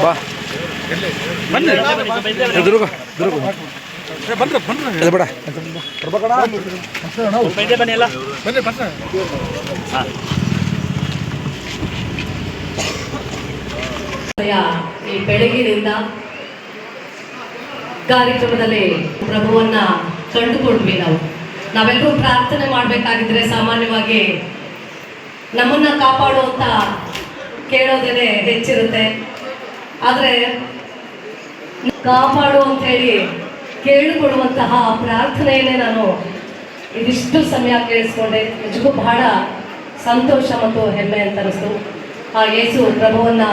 ಬಾ ಬನ್ನಿ ದುರ್ಗ ದುರ್ಗ ಬಂದ್ರೆ ಬಂದ್ರೆ ಬೇಡ ಬನ್ನಿ ಎಲ್ಲ ಬನ್ನಿ ಬಂದ್ರೆ ಈ ಬೆಳಗಿನಿಂದ ಕಾರ್ಯಕ್ರಮದಲ್ಲಿ ಪ್ರಭುವನ್ನ ಕಂಡುಕೊಂಡ್ವಿ ನಾವು. ನಾವೆಲ್ಲರೂ ಪ್ರಾರ್ಥನೆ ಮಾಡಬೇಕಾಗಿದ್ರೆ ಸಾಮಾನ್ಯವಾಗಿ ನಮ್ಮನ್ನ ಕಾಪಾಡುವಂತ ಕೇಳೋದೇನೆ ಹೆಚ್ಚಿರುತ್ತೆ. ಆದರೆ ಕಾಪಾಡು ಅಂತ ಹೇಳಿ ಕೇಳಿಕೊಳ್ಳುವಂತಹ ಪ್ರಾರ್ಥನೆಯನ್ನೇ ನಾನು ಇದಿಷ್ಟು ಸಮಯ ಕೇಳಿಸ್ಕೊಂಡೆ. ನಿಜಕ್ಕೂ ಬಹಳ ಸಂತೋಷ ಮತ್ತು ಹೆಮ್ಮೆ ಅಂತ ಅನಿಸ್ತು ಆ ಯೇಸು ಪ್ರಭುವನ್ನ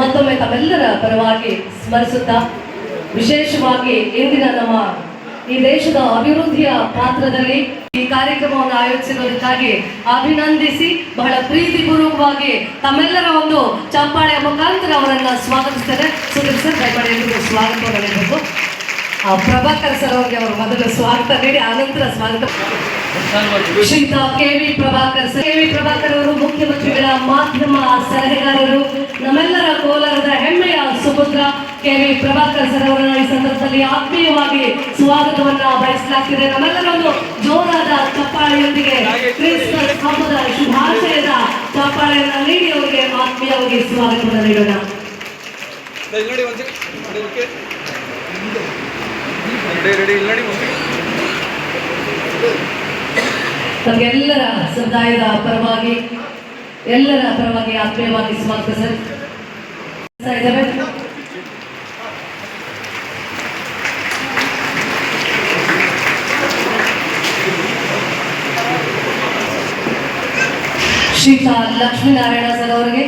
ಮತ್ತೊಮ್ಮೆ ತಮ್ಮೆಲ್ಲರ ಪರವಾಗಿ ಸ್ಮರಿಸುತ್ತಾ ವಿಶೇಷವಾಗಿ ಇಂದಿನ ನಮ್ಮ ಈ ದೇಶದ ಅಭಿವೃದ್ಧಿಯ ಪಾತ್ರದಲ್ಲಿ ಈ ಕಾರ್ಯಕ್ರಮವನ್ನು ಆಯೋಜಿಸಿರುವುದಕ್ಕಾಗಿ ಅಭಿನಂದಿಸಿ ಬಹಳ ಪ್ರೀತಿಪೂರ್ವಕವಾಗಿ ತಮ್ಮೆಲ್ಲರ ಒಂದು ಚಂಪಾಳೆಯ ಮುಖಾಂತರ ಅವರನ್ನ ಸ್ವಾಗತಿಸ್ತಾರೆ ಸುಧೀರ್ ಸರ್, ದಯಮಾಡಿ ಸ್ವಾಗತವನ್ನು ಆ ಪ್ರಭಾಕರ್ ಸರ್ ಅವರಿಗೆ ಅವರು ಮೊದಲು ಸ್ವಾಗತ ನೀಡಿ ಆನಂತರ ಸ್ವಾಗತ. ಶ್ರೀಯುತ K V Prabhakar sir. K V Prabhakar ಅವರು ಮುಖ್ಯಮಂತ್ರಿಗಳ ಮಾಧ್ಯಮ ಸಲಹೆಗಾರರು. ನಮ್ಮೆಲ್ಲರ ಕೋಲಾರದ ಹೆಮ್ಮೆಯ ಸುಪುತ್ರ ಕೆ ವಿ ಪ್ರಭಾಕರ್ ಸರ್ ಅವರನ್ನ ಈ ಸಂದರ್ಭದಲ್ಲಿ ಆತ್ಮೀಯವಾಗಿ ಸ್ವಾಗತವನ್ನ ಬಯಸಲಾಗ್ತಿದೆ. ನಮ್ಮೆಲ್ಲರೊಂದು ಜೋರಾದ ಚಪ್ಪಾಳೆಯೊಂದಿಗೆ ಕ್ರಿಸ್ಮಸ್ ಹಬ್ಬದ ಶುಭಾಶಯದ ಚಪ್ಪಾಳೆಯನ್ನ ನೀಡಿ ಅವರಿಗೆ ಆತ್ಮೀಯವಾಗಿ ಸ್ವಾಗತವನ್ನು ನೀಡೋಣ. ತಮಗೆಲ್ಲರ ಸಮುದಾಯದ ಪರವಾಗಿ ಎಲ್ಲರ ಪರವಾಗಿ ಆತ್ಮೀಯವಾಗಿ ಸ್ವಾಗತ ಸರ್ ಸರ್, ಇದಾವೆ? ಶ್ರೀಯುತ ಲಕ್ಷ್ಮೀನಾರಾಯಣ ಸರ್ ಅವರಿಗೆ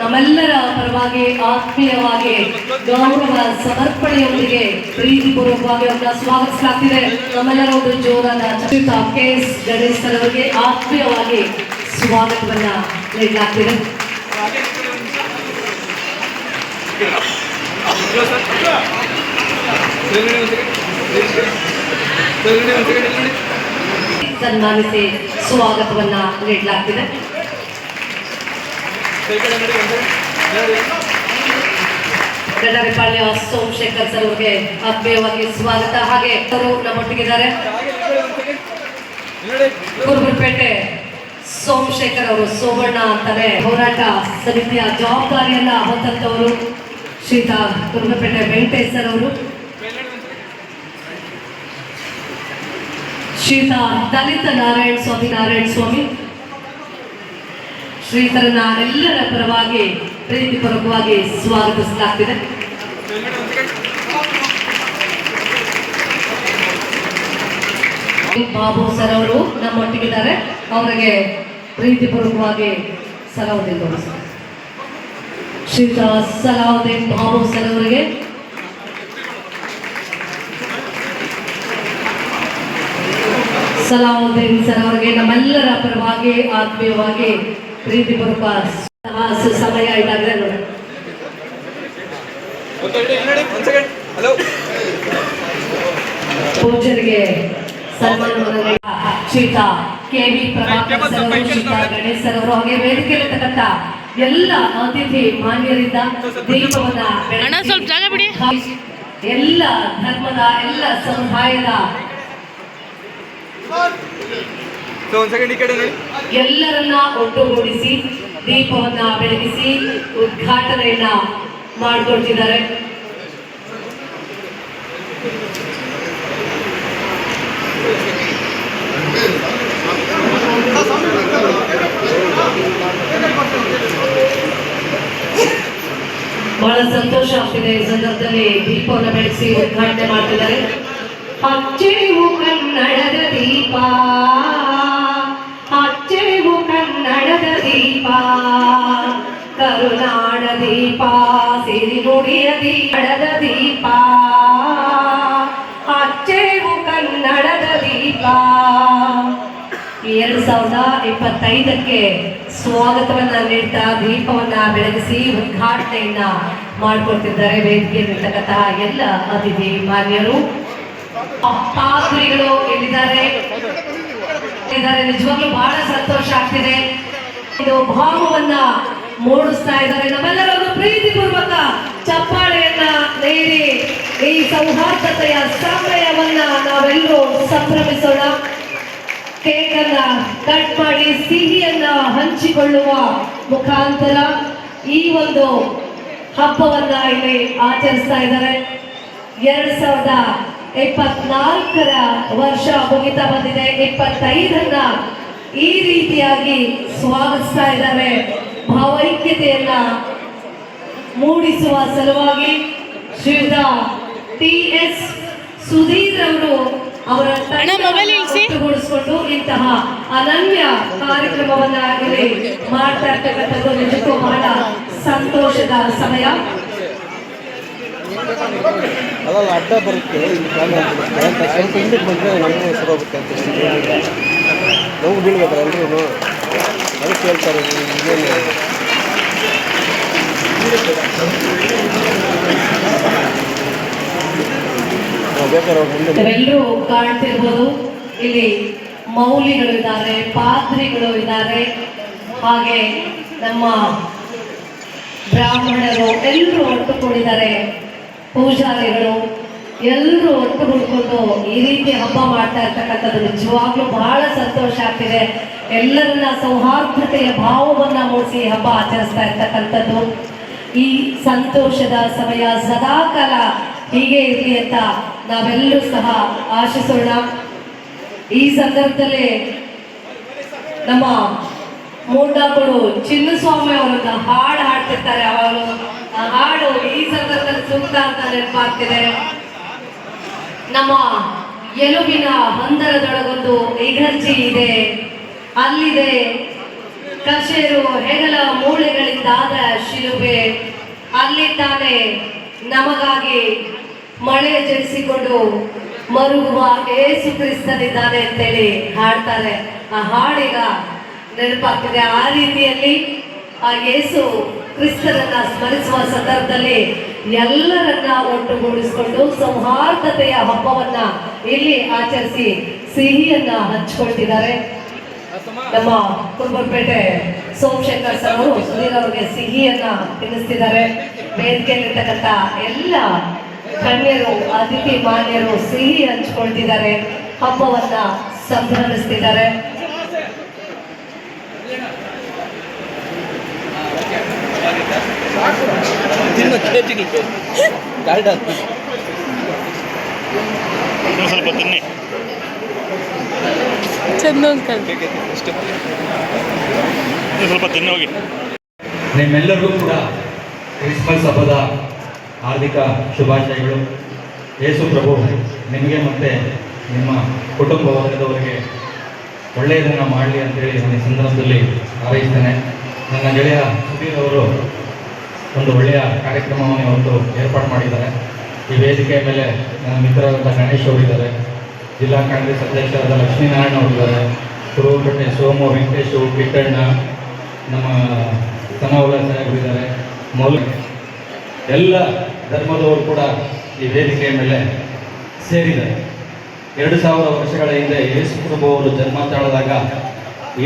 ನಮ್ಮೆಲ್ಲರ ಪರವಾಗಿ ಆತ್ಮೀಯವಾಗಿ ಗೌರವ ಸಮರ್ಪಣೆಯೊಂದಿಗೆ ಪ್ರೀತಿಪೂರ್ವಕವಾಗಿ ಅವರನ್ನ ಸ್ವಾಗತಿಸಲಾಗ್ತಿದೆ ನಮ್ಮೆಲ್ಲರ ಒಂದು ಜೋರಾದ ಶ್ರೀಯುತ ಕೆ ಎಸ್ ಗಣೇಶ್ ಸರ್ ಅವರಿಗೆ ಆತ್ಮೀಯವಾಗಿ ಸ್ವಾಗತವನ್ನ ನೀಡಲಾಗ್ತಿದೆ ಸನ್ಮಾನಿಸಿ ಸ್ವಾಗತವನ್ನ ನೀಡಲಾಗ್ತಿದೆ ಗಡರಿಪಾಳ್ಯ ಸೋಮಶೇಖರ್ ಸರ್ ಅವರಿಗೆ ಆತ್ಮೀಯವಾಗಿ ಸ್ವಾಗತ. ಹಾಗೆ ಅವರು ನಮ್ಮೊಟ್ಟಿಗಿದ್ದಾರೆ. ಹಾಗೆ ಸೋಮಶೇಖರ್ ಅವರು ಸೋಮಣ್ಣ ಅಂತಾರೆ. ಹೋರಾಟ ಸಮಿತಿಯ ಜವಾಬ್ದಾರಿಯನ್ನ ಹೊತ್ತಂತವರು ಶ್ರೀತ ಕುರುಗಪೇಟೆ ವೆಂಕಟೇಶ್ ಅವರು. ಶ್ರೀತ ದಲಿತ ನಾರಾಯಣ ಸ್ವಾಮಿ ನಾರಾಯಣ ಸ್ವಾಮಿ. ಶ್ರೀತರನ್ನ ಎಲ್ಲರ ಪರವಾಗಿ ಪ್ರೀತಿಪೂರ್ವಕವಾಗಿ ಸ್ವಾಗತಿಸಲಾಗ್ತಿದೆ. ಬಾಬು ಸರ್ ಅವರು ನಮ್ಮೊಟ್ಟಿಗಿದ್ದಾರೆ. ಅವರಿಗೆ ಪ್ರೀತಿಪೂರ್ವಕವಾಗಿ ಸಲಾವುದ್ದೀನ್ ತೋರಿಸ್ತಾರೆ ಶ್ರೀಯುತ ಸಲಾವುದ್ದೀನ್ ಬಾಬು ಸರ್ ಅವರಿಗೆ ಸಲಾವುದ್ದೀನ್ ಸರ್ ಅವರಿಗೆ ನಮ್ಮೆಲ್ಲರ ಪರವಾಗಿ ಆತ್ಮೀಯವಾಗಿ ಪ್ರೀತಿಪೂರ್ವಕ ಸಮಯ ಇದಾಗಿದೆ ನೋಡಿ. ಪೂಜರಿಗೆ ಸನ್ಮಾನವನ್ನು ಶ್ರೀತ ಕೆ ವಿ ಪ್ರಭಾಕರ್ ಸರ್ ಅವರು ಶ್ರೀತ ಗಣೇಶ್ ಸರ್ ಅವರು ಹಾಗೆ ವೇದಿಕೆಯಲ್ಲಿರ್ತಕ್ಕಂಥ ಎಲ್ಲ ಅತಿಥಿ ಮಾನ್ಯರಿಂದ ದೀಪವನ್ನ ಬೆಳಗಿಸಿ ಸ್ವಲ್ಪ ಜಾಗ ಬಿಡಿ. ಎಲ್ಲ ಧರ್ಮದ ಎಲ್ಲ ಸಮುದಾಯದ ಎಲ್ಲರನ್ನ ಒಟ್ಟುಗೂಡಿಸಿ ದೀಪವನ್ನ ಬೆಳಗಿಸಿ ಉದ್ಘಾಟನೆಯನ್ನ ಮಾಡಿಕೊಳ್ತಿದ್ದಾರೆ. ಬಹಳ ಸಂತೋಷ ಆಗ್ತಿದೆ. ಈ ಸಂದರ್ಭದಲ್ಲಿ ದೀಪವನ್ನು ಬೆಳೆಸಿ ಉದ್ಘಾಟನೆ ಮಾಡ್ತಿದ್ದಾರೆ. ಅಚ್ಚರಿವು ಕನ್ನಡದ ದೀಪ. ಅಚ್ಚರಿವು ಕನ್ನಡದ ದೀಪ. ಕರುನಾಡ ದೀಪ. ಸಿರಿ ನುಡಿಯ ದೀಪದ ಸಾವಿರದ ಇಪ್ಪತ್ತೈದಕ್ಕೆ ಸ್ವಾಗತವನ್ನ ನೀಡ್ತಾ ದೀಪವನ್ನ ಬೆಳಗಿಸಿ ಉದ್ಘಾಟನೆಯನ್ನ ಮಾಡ್ಕೊಳ್ತಿದ್ದಾರೆ ವೇದಿಕೆಯಲ್ಲಿರ್ತಕ್ಕಂತಹ ಎಲ್ಲ ಅತಿಥಿ ಮಾನ್ಯರು. ಪಾತ್ರಿಗಳು ಎಲ್ಲಿದ್ದಾರೆ? ನಿಜವಾಗ್ಲೂ ಬಹಳ ಸಂತೋಷ ಆಗ್ತಿದೆ. ಇದು ಭಾವವನ್ನ ಮೂಡಿಸ್ತಾ ಇದ್ದಾರೆ. ನಮ್ಮೆಲ್ಲರನ್ನು ಪ್ರೀತಿಪೂರ್ವಕ ಚಪ್ಪಾಳೆಯನ್ನ ನೀಡಿ ಈ ಸೌಹಾರ್ದತೆಯ ಸಮಯವನ್ನ ನಾವೆಲ್ಲರೂ ಸಂಭ್ರಮಿಸೋಣ. ಕೇಕ್ ಕಟ್ ಮಾಡಿ ಸಿಹಿಯನ್ನ ಹಂಚಿಕೊಳ್ಳುವ ಮುಖಾಂತರ ಈ ಒಂದು ಹಬ್ಬವನ್ನ ಇಲ್ಲಿ ಆಚರಿಸ್ತಾ ಇದ್ದಾರೆ. ಎರಡ್ ಸಾವಿರದ ಇಪ್ಪತ್ನಾಲ್ಕರ ವರ್ಷ ಮುಗಿತಾ ಬಂದಿದೆ. ಇಪ್ಪತ್ತೈದನ್ನ ಈ ರೀತಿಯಾಗಿ ಸ್ವಾಗತಿಸ್ತಾ ಇದ್ದಾರೆ. ಭಾವೈಕ್ಯತೆಯನ್ನ ಮೂಡಿಸುವ ಸಲುವಾಗಿ ಶ್ರೀಯುತ ಟಿ ಎಸ್ ಸುಧೀರ್ ಅವರು ಅವರ ಮೊಬೈಲ್ ಇಳ್ಸಿ. ಒಟ್ಟುಗೂಡಿಸ್ಕೊಂಡು ಇಂತಹ ಅನನ್ಯ ಕಾರ್ಯಕ್ರಮವನ್ನ ಇಲ್ಲಿ ಮಾಡ್ತಾ ಇರ್ತಕ್ಕಂಥದ್ದು ನಿಜಕ್ಕೂ ಬಹಳ ಸಂತೋಷದ ಸಮಯ. ಅದಲ್ಲ ಅಡ್ಡ ಬರುತ್ತೆ ಸ್ವಲ್ಪ ಹಿಂದಕ್ಕೆ ಬಂದರೆ ನಮಗೂ ಹೆಸರು ಹೋಗುತ್ತೆ ಅಂತ ನಮಗೂ ಬೀಳ್ಬೇಕಲ್ಲ ಎಲ್ರೂ ಅದಕ್ಕೆ ಹೇಳ್ತಾರೆ ಇದೇನು ನೀವೆಲ್ಲರೂ ಕಾಣ್ತಿರ್ಬೋದು. ಇಲ್ಲಿ ಮೌಲಿಗಳು ಇದ್ದಾರೆ ಪಾದ್ರಿಗಳು ಇದ್ದಾರೆ. ಹಾಗೆ ನಮ್ಮ ಬ್ರಾಹ್ಮಣರು ಎಲ್ಲರೂ ಒಟ್ಟುಕೊಂಡಿದ್ದಾರೆ ಪೂಜಾರಿಗಳು ಎಲ್ಲರೂ ಒಟ್ಟುಗೂಡ್ಕೊಂಡು ಈ ರೀತಿ ಹಬ್ಬ ಮಾಡ್ತಾ ಇರ್ತಕ್ಕಂಥದ್ದು ನಿಜವಾಗ್ಲೂ ಬಹಳ ಸಂತೋಷ ಆಗ್ತಿದೆ. ಎಲ್ಲರನ್ನ ಸೌಹಾರ್ದತೆಯ ಭಾವವನ್ನ ಮೂಡಿಸಿ ಹಬ್ಬ ಆಚರಿಸ್ತಾ ಇರ್ತಕ್ಕಂಥದ್ದು. ಈ ಸಂತೋಷದ ಸಮಯ ಸದಾಕಾಲ ಹೀಗೆ ಇರಲಿ ಅಂತ ನಾವೆಲ್ಲರೂ ಸಹ ಆಶಿಸೋಣ ಈ ಸಂದರ್ಭದಲ್ಲಿ ನಮ್ಮ ಮೂಡಾಗಳು ಚಿನ್ನಸ್ವಾಮಿ ಅವರನ್ನ ಹಾಡು ಹಾಡ್ತಿರ್ತಾರೆ. ಅವರು ಆ ಹಾಡು ಈ ಸಂದರ್ಭದಲ್ಲಿ ಸೂಕ್ತ ಅಂತ ನೆನಪಾಗ್ತಿದೆ ನಮ್ಮ ಎಲುಬಿನ ಹಂದರದೊಳಗೊಂದು ಇಗರ್ಜಿ ಇದೆ. ಅಲ್ಲಿದೆ ಕಶೇರು ಹೆಗಲ ಮೂಳೆಗಳಿಂದಾದ ಶಿಲುಬೆ. ತಾನೆ ನಮಗಾಗಿ ಮಳೆ ಜಡಿಸಿಕೊಂಡು ಮರುಗುವ ಏಸು ಕ್ರಿಸ್ತನಿದ್ದಾನೆ ಅಂತೇಳಿ ಹಾಡ್ತಾರೆ. ಆ ಹಾಡಿಗ ನೆನಪಾಗ್ತದೆ. ಆ ರೀತಿಯಲ್ಲಿ ಆ ಯೇಸು ಕ್ರಿಸ್ತನನ್ನ ಸ್ಮರಿಸುವ ಸಂದರ್ಭದಲ್ಲಿ ಎಲ್ಲರನ್ನ ಒಟ್ಟುಗೂಡಿಸಿಕೊಂಡು ಸೌಹಾರ್ದತೆಯ ಹಬ್ಬವನ್ನ ಇಲ್ಲಿ ಆಚರಿಸಿ ಸಿಹಿಯನ್ನ ಹಂಚ್ಕೊಳ್ತಿದ್ದಾರೆ. ನಮ್ಮ ಕುರುಬರಪೇಟೆ ಸೋಮಶೇಖರ್ ಸರ್ ಅವರು ಸುಧೀರ್ ಅವರಿಗೆ ಸಿಹಿಯನ್ನ ತಿನ್ನಿಸ್ತಿದ್ದಾರೆ. ವೇದಿಕೆಯಲ್ಲಿರ್ತಕ್ಕಂಥ ಎಲ್ಲ ಗಣ್ಯರು ಅತಿಥಿ ಮಾನ್ಯರು ಸಿಹಿ ಹಂಚ್ಕೊಳ್ತಿದ್ದಾರೆ. ಹಬ್ಬವನ್ನ ಸಂಭ್ರಮಿಸ್ತಿದ್ದಾರೆ. ಸ್ವಲ್ಪ ತಿನ್ನಿ. ಸ್ವಲ್ಪ ತಿನ್ನೋಗಿ ಹೋಗಿ. ನಿಮ್ಮೆಲ್ಲರಿಗೂ ಕೂಡ ಕ್ರಿಸ್ಮಸ್ ಹಬ್ಬದ ಹಾರ್ದಿಕ ಶುಭಾಶಯಗಳು. ಯೇಸು ಪ್ರಭು, ನಿಮಗೆ ಮತ್ತು ನಿಮ್ಮ ಕುಟುಂಬ ವರ್ಗದವರಿಗೆ ಒಳ್ಳೆಯದನ್ನು ಮಾಡಲಿ ಅಂತೇಳಿ ನಾನು ಈ ಸಂದರ್ಭದಲ್ಲಿ ಹಾರೈಸ್ತೇನೆ. ನನ್ನ ಗೆಳೆಯ ಸುಧೀರ್ ಅವರು ಒಂದು ಒಳ್ಳೆಯ ಕಾರ್ಯಕ್ರಮವನ್ನು ಇವತ್ತು ಏರ್ಪಾಡು ಮಾಡಿದ್ದಾರೆ. ಈ ವೇದಿಕೆಯ ಮೇಲೆ ನನ್ನ ಮಿತ್ರರಾದ ಗಣೇಶ್ ಅವರಿದ್ದಾರೆ. ಜಿಲ್ಲಾ ಕಾಂಗ್ರೆಸ್ ಅಧ್ಯಕ್ಷರಾದ ಲಕ್ಷ್ಮೀನಾರಾಯಣ ಅವರಿದ್ದಾರೆ. ಕುರುಬಪೇಟೆ ಸೋಮು, ವೆಂಕಟೇಶು ಕಿಟ್ಟಣ್ಣ ನಮ್ಮ ಸನವಲ ಸಾಹೇಬರಿದ್ದಾರೆ. ಮೌಲ ಎಲ್ಲ ಧರ್ಮದವರು ಕೂಡ ಈ ವೇದಿಕೆಯ ಮೇಲೆ ಸೇರಿದ್ದಾರೆ. ಎರಡು ಸಾವಿರ ವರ್ಷಗಳ ಹಿಂದೆ ಯೇಸು ಪ್ರಭು ಅವರು ಜನ್ಮ ತಾಳಿದಾಗ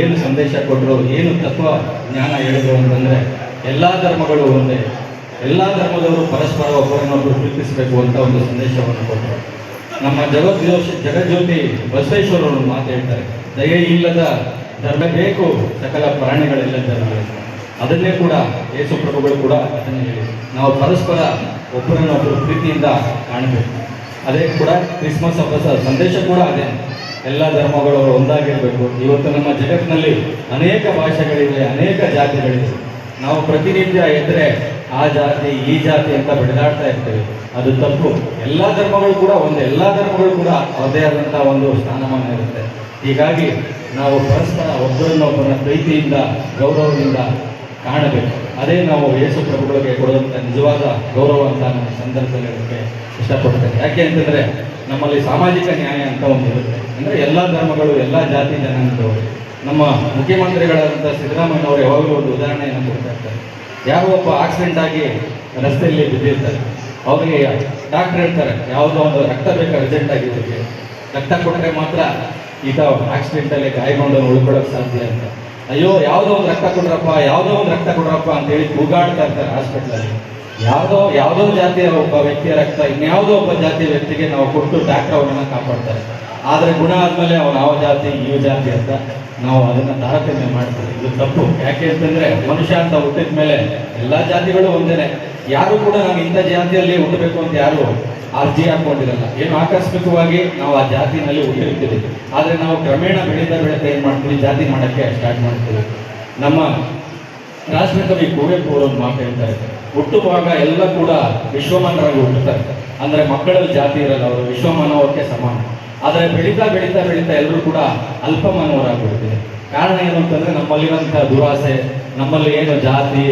ಏನು ಸಂದೇಶ ಕೊಟ್ಟರು ಏನು ತತ್ವ ಜ್ಞಾನ ಹೇಳಿದ್ರು ಅಂತಂದರೆ ಎಲ್ಲ ಧರ್ಮಗಳು ಒಂದೇ. ಎಲ್ಲ ಧರ್ಮದವರು ಪರಸ್ಪರ ಒಬ್ಬರನ್ನೊಬ್ಬರು ಪ್ರೀತಿಸಬೇಕು ಅಂತ ಒಂದು ಸಂದೇಶವನ್ನು ಕೊಟ್ಟರು. ನಮ್ಮ ಜಗಜ್ಯೋತಿ ಜಗಜ್ಯೋತಿ ಬಸವೇಶ್ವರರು ಮಾತು ಹೇಳ್ತಾರೆ. ದಯೆ ಇಲ್ಲದ ಧರ್ಮ ಬೇಕು, ಸಕಲ ಪ್ರಾಣಿಗಳೆಲ್ಲ ಧರ್ಮಗಳು ಅದನ್ನೇ ಕೂಡ ಯೇಸು ಪ್ರಭುಗಳು ಕೂಡ ಹೇಳಿ ನಾವು ಪರಸ್ಪರ ಒಬ್ಬರನ್ನೊಬ್ಬರು ಪ್ರೀತಿಯಿಂದ ಕಾಣಬೇಕು. ಅದೇ ಕೂಡ ಕ್ರಿಸ್ಮಸ್ ಹಬ್ಬದ ಸಂದೇಶ ಕೂಡ ಅದೇ. ಎಲ್ಲ ಧರ್ಮಗಳು ಒಂದಾಗಿರಬೇಕು. ಇವತ್ತು ನಮ್ಮ ಜಗತ್ತಿನಲ್ಲಿ ಅನೇಕ ಭಾಷೆಗಳಿವೆ, ಅನೇಕ ಜಾತಿಗಳಿವೆ. ನಾವು ಪ್ರತಿನಿತ್ಯ ಎದ್ರೆ ಆ ಜಾತಿ, ಈ ಜಾತಿ ಅಂತ ಬೆಳೆದಾಡ್ತಾ ಇರ್ತೇವೆ. ಅದು ತಪ್ಪು. ಎಲ್ಲ ಧರ್ಮಗಳು ಕೂಡ ಒಂದು. ಎಲ್ಲ ಧರ್ಮಗಳು ಕೂಡ ಅವರದೇ ಆದಂಥ ಒಂದು ಸ್ಥಾನಮಾನ ಇರುತ್ತೆ. ಹೀಗಾಗಿ ನಾವು ಪರಸ್ಪರ ಒಬ್ಬರನ್ನೊಬ್ಬರ ಪ್ರೀತಿಯಿಂದ, ಗೌರವದಿಂದ ಕಾಣಬೇಕು. ಅದೇ ನಾವು ಯೇಸು ಪ್ರಭುಗಳಿಗೆ ಕೊಡುವಂಥ ನಿಜವಾದ ಗೌರವ ಅಂತ ನಾನು ಸಂದರ್ಭದಲ್ಲಿ ಹೇಳೋಕ್ಕೆ ಇಷ್ಟಪಡ್ತೇನೆ. ಯಾಕೆ ಅಂತಂದರೆ ನಮ್ಮಲ್ಲಿ ಸಾಮಾಜಿಕ ನ್ಯಾಯ ಅಂತ ಒಂದು ಇರುತ್ತೆ. ಅಂದರೆ ಎಲ್ಲ ಧರ್ಮಗಳು, ಎಲ್ಲ ಜಾತಿ ಜನಾಂಗದವರು ನಮ್ಮ ಮುಖ್ಯಮಂತ್ರಿಗಳಾದಂಥ ಸಿದ್ದರಾಮಯ್ಯ ಅವರು ಯಾವಾಗಲೂ ಒಂದು ಉದಾಹರಣೆಯನ್ನು ಕೊಡ್ತಾ ಇರ್ತಾರೆ. ಯಾರೋ ಒಬ್ಬ ಆಕ್ಸಿಡೆಂಟ್ ಆಗಿ ರಸ್ತೆಯಲ್ಲಿ ಬಿದ್ದಿರ್ತಾರೆ. ಅವರಿಗೆ ಡಾಕ್ಟರ್ ಹೇಳ್ತಾರೆ, ಯಾವುದೋ ಒಂದು ರಕ್ತ ಬೇಕು ಅರ್ಜೆಂಟ್ ಆಗಿ ಇವರಿಗೆ? ರಕ್ತ ಕೊಟ್ಟರೆ ಮಾತ್ರ ಈತ ಆಕ್ಸಿಡೆಂಟಲ್ಲಿ ಗಾಯಗೊಂಡು ಉಳ್ಕೊಳ್ಳೋಕೆ ಸಾಧ್ಯ ಅಂತ. ಅಯ್ಯೋ, ಯಾವುದೋ ಒಂದು ರಕ್ತ ಕೊಡ್ರಪ್ಪ, ಯಾವುದೋ ಒಂದು ರಕ್ತ ಕೊಡ್ರಪ್ಪ ಅಂತ ಹೇಳಿ ಕೂಗಾಡ್ತಾ ಇರ್ತಾರೆ ಹಾಸ್ಪಿಟ್ಲಲ್ಲಿ ಯಾವುದೋ ಯಾವುದೋ ಜಾತಿಯ ಒಬ್ಬ ವ್ಯಕ್ತಿಯ ರಕ್ತ, ಇನ್ಯಾವುದೋ ಒಬ್ಬ ಜಾತಿಯ ವ್ಯಕ್ತಿಗೆ ನಾವು ಕೊಟ್ಟು ಡಾಕ್ಟರ್ ಅವರನ್ನ ಕಾಪಾಡ್ತಾರೆ. ಆದರೆ ಗುಣ ಆದಮೇಲೆ ಅವನು ಯಾವ ಜಾತಿ ಈ ಜಾತಿ ಅಂತ ನಾವು ಅದನ್ನ ತಾರತಮ್ಯ ಮಾಡ್ತೀವಿ. ಇದು ತಪ್ಪು. ಯಾಕೆ ಅಂತಂದ್ರೆ ಮನುಷ್ಯ ಅಂತ ಹುಟ್ಟಿದ ಮೇಲೆ ಎಲ್ಲಾ ಜಾತಿಗಳು ಒಂದೇನೆ. ಯಾರು ಕೂಡ ನಾನು ಇಂಥ ಜಾತಿಯಲ್ಲಿ ಹುಟ್ಟಬೇಕು ಅಂತ ಯಾರು ಅರ್ಜಿ ಹಾಕೊಂಡಿರಲ್ಲ. ಏನು ಆಕಸ್ಮಿಕವಾಗಿ ನಾವು ಆ ಜಾತಿನಲ್ಲಿ ಹುಟ್ಟಿರ್ತೀವಿ. ಆದರೆ ನಾವು ಕ್ರಮೇಣ ಬೆಳೀತಾ ಬೆಳೀತಾ ಏನು ಮಾಡ್ತೀವಿ? ಜಾತಿ ಮಾಡಕ್ಕೆ ಸ್ಟಾರ್ಟ್ ಮಾಡ್ತೀವಿ. ನಮ್ಮ ರಾಷ್ಟ್ರಕವಿ ಕುವೆಂಪು ಅವರು ಒಂದು ಮಾತು ಹೇಳ್ತಾರೆ. ಹುಟ್ಟುವಾಗ ಎಲ್ಲ ಕೂಡ ವಿಶ್ವಮಾನರಾಗಿ ಹುಟ್ಟುತ್ತಾರೆ. ಅಂದ್ರೆ ಮಕ್ಕಳಲ್ಲಿ ಜಾತಿ ಇರಲ್ಲ, ಅವರು ವಿಶ್ವಮಾನವಕ್ಕೆ ಸಮಾನ. ಆದರೆ ಬೆಳೀತಾ ಬೆಳೀತಾ ಬೆಳೀತಾ ಎಲ್ಲರೂ ಕೂಡ ಅಲ್ಪಮಾನವರಾಗ್ಬಿಡ್ತಾರೆ ಕಾರಣ ಏನು ಅಂತಂದ್ರೆ ನಮ್ಮಲ್ಲಿರೋಂಥ ದುರಾಸೆ, ನಮ್ಮಲ್ಲಿ ಏನು ಜಾತಿ,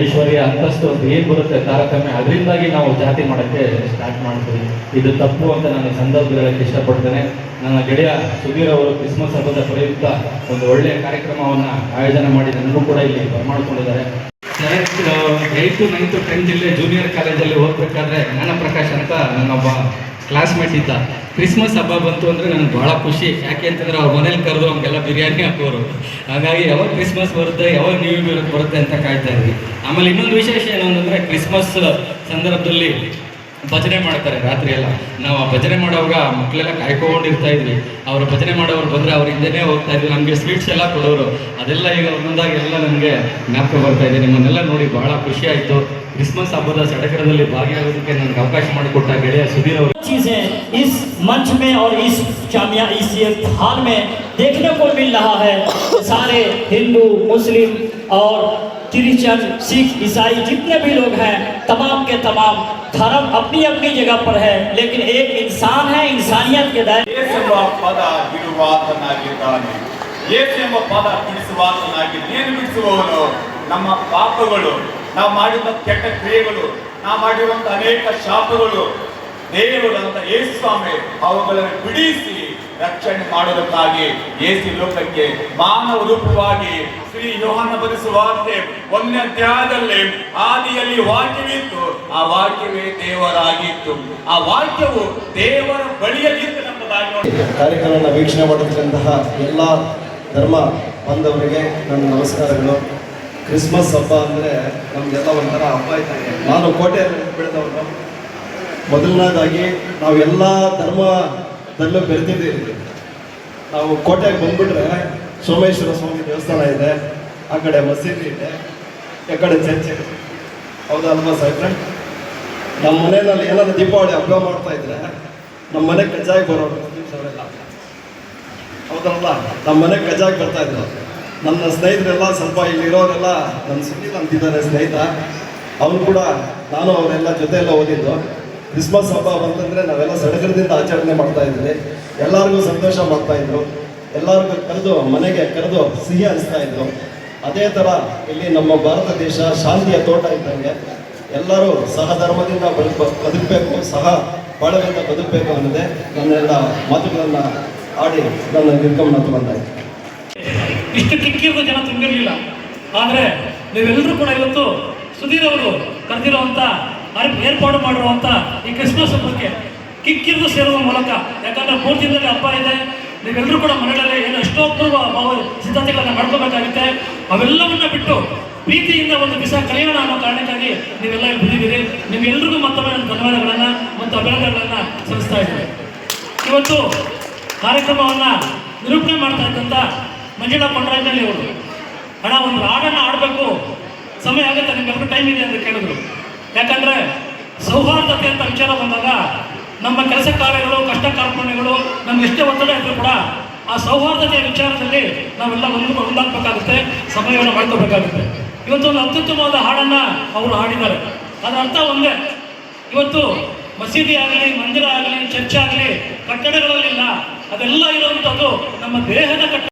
ಐಶ್ವರ್ಯ, ಅಂತಸ್ತು ಅಂತ ಏನ್ ಬರುತ್ತೆ ತಾರತಮ್ಯ, ಅದರಿಂದಾಗಿ ನಾವು ಜಾತಿ ಮಾಡಕ್ಕೆ ಸ್ಟಾರ್ಟ್ ಮಾಡ್ತೀವಿ. ಇದು ತಪ್ಪು ಅಂತ ನಾನು ಸಂದರ್ಭ ಹೇಳಕ್ಕೆ ಇಷ್ಟಪಡ್ತೇನೆ. ನನ್ನ ಗೆಳೆಯ ಸುಧೀರ್ ಅವರು ಕ್ರಿಸ್ಮಸ್ ಹಬ್ಬದ ಪ್ರಯುಕ್ತ ಒಂದು ಒಳ್ಳೆಯ ಕಾರ್ಯಕ್ರಮವನ್ನ ಆಯೋಜನೆ ಮಾಡಿ ನನಗೂ ಕೂಡ ಇಲ್ಲಿ ಬರ್ಮಾಡ್ಕೊಂಡಿದ್ದಾರೆ. ಏಯ್ತು, ನೈನ್ತು, ಟೆಂತ್ ಇಲ್ಲೇ ಜೂನಿಯರ್ ಕಾಲೇಜಲ್ಲಿ ಓದ್ಬೇಕಾದ್ರೆ ಜ್ಞಾನ ಪ್ರಕಾಶ್ ಅಂತ ನನ್ನೊಬ್ಬ ಕ್ಲಾಸ್ಮೇಟ್ ಇದ್ದ. ಕ್ರಿಸ್ಮಸ್ ಹಬ್ಬ ಬಂತು ಅಂದರೆ ನನಗೆ ಭಾಳ ಖುಷಿ. ಯಾಕೆ ಅಂತಂದ್ರೆ ಅವ್ರ ಮನೇಲಿ ಕರೆದು ಅವ್ರಿಗೆಲ್ಲ ಬಿರಿಯಾನಿ ಹಾಕೋರು. ಹಾಗಾಗಿ ಯಾವಾಗ ಕ್ರಿಸ್ಮಸ್ ಬರುತ್ತೆ, ಯಾವಾಗ ನ್ಯೂ ಇಯರ್ ಬರುತ್ತೆ ಅಂತ ಕಾಯ್ತಾ ಇದ್ವಿ. ಆಮೇಲೆ ಇನ್ನೊಂದು ವಿಶೇಷ ಏನು ಕ್ರಿಸ್ಮಸ್ ಸಂದರ್ಭದಲ್ಲಿ ಭಜನೆ ಮಾಡ್ತಾರೆ ರಾತ್ರಿ ಎಲ್ಲ. ನಾವು ಆ ಭಜನೆ ಮಾಡುವಾಗ ಮಕ್ಕಳೆಲ್ಲ ಕಾಯ್ಕೊಂಡಿರ್ತಾ ಇದ್ವಿ. ಅವರು ಭಜನೆ ಮಾಡೋರು ಬಂದರೆ ಅವ್ರ ಹಿಂದೆನೇ ಹೋಗ್ತಾ ಇದ್ವಿ. ನಮಗೆ ಸ್ವೀಟ್ಸ್ ಎಲ್ಲ ಕೊಡೋರು. ಅದೆಲ್ಲ ಈಗ ಒಂದೊಂದಾಗಿ ಎಲ್ಲ ನನಗೆ ಜ್ಞಾಪಕ ಬರ್ತಾ ಇದೆ. ನಿಮ್ಮನ್ನೆಲ್ಲ ನೋಡಿ ಬಹಳ ಖುಷಿ ಆಯಿತು. ಕ್ರಿಸ್ಮಸ್ ಹಬ್ಬದ ಸಡಗರದಲ್ಲಿ ಭಾಗಿಯಾಗೋದಕ್ಕೆ ನನಗೆ ಅವಕಾಶ ಮಾಡಿಕೊಟ್ಟ ಗೆಳೆಯ ಸುಧೀರ್ ಅವರು चीजें इस मंच में और इस जामिया इस ये हाल में देखने को मिल रहा है सारे हिंदू मुस्लिम और क्रिश्चियन सिख ईसाई जितने भी लोग हैं तमाम के तमाम धर्म अपनी अपनी जगह पर है लेकिन एक इंसान है इंसानियत के दायरे ಏಸೆಂಬ ಪದ ಬಿಡುವಾತನಾಗಿದ್ದಾನೆ ಏಸೆಂಬ ಪದ ಬಿಡಿಸುವಾತನಾಗಿದ್ದಾನೆ ಏನು ಬಿಡಿಸುವವನು ನಮ್ಮ ಪಾಪಗಳು ನಾವು ಮಾಡಿದ ಕೆಟ್ಟ ಕ್ರಿಯೆಗಳು, ನಾವು ಮಾಡಿರುವಂತ ಅನೇಕ ಶಾಪಗಳು, ದೇವರಂತ ಯೇಸು ಸ್ವಾಮಿ ಅವುಗಳನ್ನು ಬಿಡಿಸಿ ರಕ್ಷಣೆ ಮಾಡುವುದಕ್ಕಾಗಿ ಯೇಸು ಲೋಕಕ್ಕೆ ಮಾನವ ರೂಪವಾಗಿ ಶ್ರೀ ಯೋಹನ ಬರೆಸುವಾರ್ತೆ ಒಂದನೇ ಅಧ್ಯಾಯದಲ್ಲಿ ಆದಿಯಲ್ಲಿ ವಾಕ್ಯವಿತ್ತು. ಆ ವಾಕ್ಯವೇ ದೇವರಾಗಿತ್ತು. ಆ ವಾಕ್ಯವು ದೇವರ ಬಳಿಯಲ್ಲಿತ್ತು. ಕಾರ್ಯಕ್ರಮನ ವೀಕ್ಷಣೆ ಮಾಡುತ್ತಿರುವಂತಹ ಎಲ್ಲ ಧರ್ಮ ಬಂದವರಿಗೆ ನನ್ನ ನಮಸ್ಕಾರಗಳು. ಕ್ರಿಸ್ಮಸ್ ಹಬ್ಬ ಅಂದರೆ ನಮಗೆಲ್ಲ ಒಂಥರ ಹಬ್ಬ ಇದ್ದಂಗೆ ನಾನು ಕೋಟೆಯಲ್ಲಿ ಬೆಳೆದವನು. ಮೊದಲನೇದಾಗಿ ನಾವು ಎಲ್ಲ ಧರ್ಮದಲ್ಲೂ ಬೆರೆತಿದ್ದೀವಿ ನಾವು ಕೋಟೆಗೆ ಬಂದ್ಬಿಟ್ರೆ ಸೋಮೇಶ್ವರ ಸ್ವಾಮಿ ದೇವಸ್ಥಾನ ಇದೆ, ಆ ಕಡೆ ಮಸೀದಿ ಇದೆ ಆ ಕಡೆ ಚರ್ಚ್ ಇದೆ. ಹೌದಲ್ವಾ ಸಾಹೇಬ್ರೆ? ನಮ್ಮ ಮನೆಯಲ್ಲಿ ಏನಾದ್ರು ದೀಪಾವಳಿ ಹಬ್ಬ ಮಾಡ್ತಾ ಇದ್ರೆ ನಮ್ಮ ಮನೆ ಕಜ್ಜಾಗಿ ಬರೋರು ಹೌದಲ್ಲ ನಮ್ಮ ಮನೆ ಕಜ್ಜಾಗಿ ಬರ್ತಾ ಇದ್ರು. ನನ್ನ ಸ್ನೇಹಿತರೆಲ್ಲ ಸ್ವಲ್ಪ ಇಲ್ಲಿರೋರೆಲ್ಲ ನನ್ನ ಸುನೀಲ್ ಅಂತಿದ್ದಾರೆ ಸ್ನೇಹಿತ. ಅವನು ಕೂಡ ನಾನು ಅವರೆಲ್ಲ ಜೊತೆ ಎಲ್ಲ ಓದಿದ್ದು ಕ್ರಿಸ್ಮಸ್ ಹಬ್ಬ ಬಂತಂದ್ರೆ ನಾವೆಲ್ಲ ಸಡಗರದಿಂದ ಆಚರಣೆ ಮಾಡ್ತಾ ಇದ್ವಿ. ಎಲ್ಲರಿಗೂ ಸಂತೋಷ ಮಾಡ್ತಾ ಇದ್ರು. ಎಲ್ಲರಿಗೂ ಕರೆದು ಮನೆಗೆ ಕರೆದು ಸಿಹಿ ಅನಿಸ್ತಾ ಇದ್ರು. ಅದೇ ಥರ ಇಲ್ಲಿ ನಮ್ಮ ಭಾರತ ದೇಶ ಶಾಂತಿಯ ತೋಟ ಇದ್ದಂಗೆ ಎಲ್ಲರೂ ಸಹಧರ್ಮದಿಂದ ಬದುಕ ಬದುಕಬೇಕು, ಸಹ ಬಾಳದಿಂದ ಬದುಕಬೇಕು ಅನ್ನೋದೇ ನನ್ನೆಲ್ಲ ಮಾತುಗಳನ್ನು ಆಡಿ ನನ್ನ ನಿರ್ಗಮನ ತಗೊಂಡಾಯ್ತು ಇಷ್ಟು ಕಿಕ್ಕಿರುವ ಜನ ತುಂಬಿರಲಿಲ್ಲ. ಆದರೆ ನೀವೆಲ್ಲರೂ ಕೂಡ ಇವತ್ತು ಸುಧೀರ್ ಅವರು ಕರೆದಿರುವಂಥ ಏರ್ಪಾಡು ಮಾಡಿರುವಂಥ ಈ ಕ್ರಿಸ್ಮಸ್ ಹಬ್ಬಕ್ಕೆ ಕಿಕ್ಕಿರಿದು ಸೇರುವ ಮೂಲಕ, ಯಾಕಂದ್ರೆ ಮೂರು ದಿನದಲ್ಲಿ ಹಬ್ಬ ಇದೆ ನೀವೆಲ್ಲರೂ ಕೂಡ ಮನೆಯಲ್ಲಿ ಏನು ಎಷ್ಟೋ ಪೂರ್ವ ಭಾವ ಸಿದ್ಧತೆಗಳನ್ನ ಮಾಡ್ಕೋಬೇಕಾಗುತ್ತೆ. ಅವೆಲ್ಲವನ್ನ ಬಿಟ್ಟು ಪ್ರೀತಿಯಿಂದ ಒಂದು ದಿವಸ ಕಲಿಯೋಣ ಅನ್ನೋ ಕಾರಣಕ್ಕಾಗಿ ನೀವೆಲ್ಲ ಬಂದಿದ್ದೀರಿ. ನಿಮ್ಗೆಲ್ರಿಗೂ ಮತ್ತೊಮ್ಮೆ ನನ್ನ ಧನ್ಯವಾದಗಳನ್ನ ಮತ್ತು ಅಭಿನಂದನೆಗಳನ್ನ ಸಲ್ಲಿಸ್ತಾ ಇದ್ದೇವೆ ಇವತ್ತು ಕಾರ್ಯಕ್ರಮವನ್ನ ನಿರೂಪಣೆ ಮಾಡ್ತಾ ಇದ್ದಂಥ ಮಂಜುಳಾ ಪಂಡ್ರಾಜ್ನಲ್ಲಿ ಅವರು. ಹಣ ಒಂದು ಹಾಡನ್ನ ಆಡಬೇಕು ಸಮಯ ಆಗುತ್ತೆ ನಿಮ್ಗೆಲ್ಲರೂ ಟೈಮ್ ಇದೆ ಅಂತ ಕೇಳಿದ್ರು. ಯಾಕಂದ್ರೆ ಸೌಹಾರ್ದತೆ ಅಂತ ವಿಚಾರ ಬಂದಾಗ ನಮ್ಮ ಕೆಲಸ ಕಾರ್ಯಗಳು, ಕಷ್ಟ ಕಾರ್ಪಣ್ಯಗಳು, ನಮ್ಗೆ ಎಷ್ಟೇ ಒತ್ತಡ ಇದ್ರೂ ಕೂಡ ಆ ಸೌಹಾರ್ದತೆಯ ವಿಚಾರದಲ್ಲಿ ನಾವೆಲ್ಲ ಒಂದು ಒಂದಾಗಬೇಕಾಗುತ್ತೆ, ಸಮಯವನ್ನು ಮಾಡ್ಕೋಬೇಕಾಗುತ್ತೆ. ಇವತ್ತು ಒಂದು ಅತ್ಯುತ್ತಮವಾದ ಹಾಡನ್ನ ಅವರು ಹಾಡಿದ್ದಾರೆ. ಅದರ ಅರ್ಥ ಒಂದೇ. ಇವತ್ತು ಮಸೀದಿ ಆಗಲಿ, ಮಂದಿರ ಆಗಲಿ, ಚರ್ಚ್ ಆಗಲಿ, ಕಟ್ಟಡಗಳಲ್ಲಿಲ್ಲ, ಅದೆಲ್ಲ ಇರುವಂಥದ್ದು ನಮ್ಮ ದೇಹದ ಕಟ್ಟ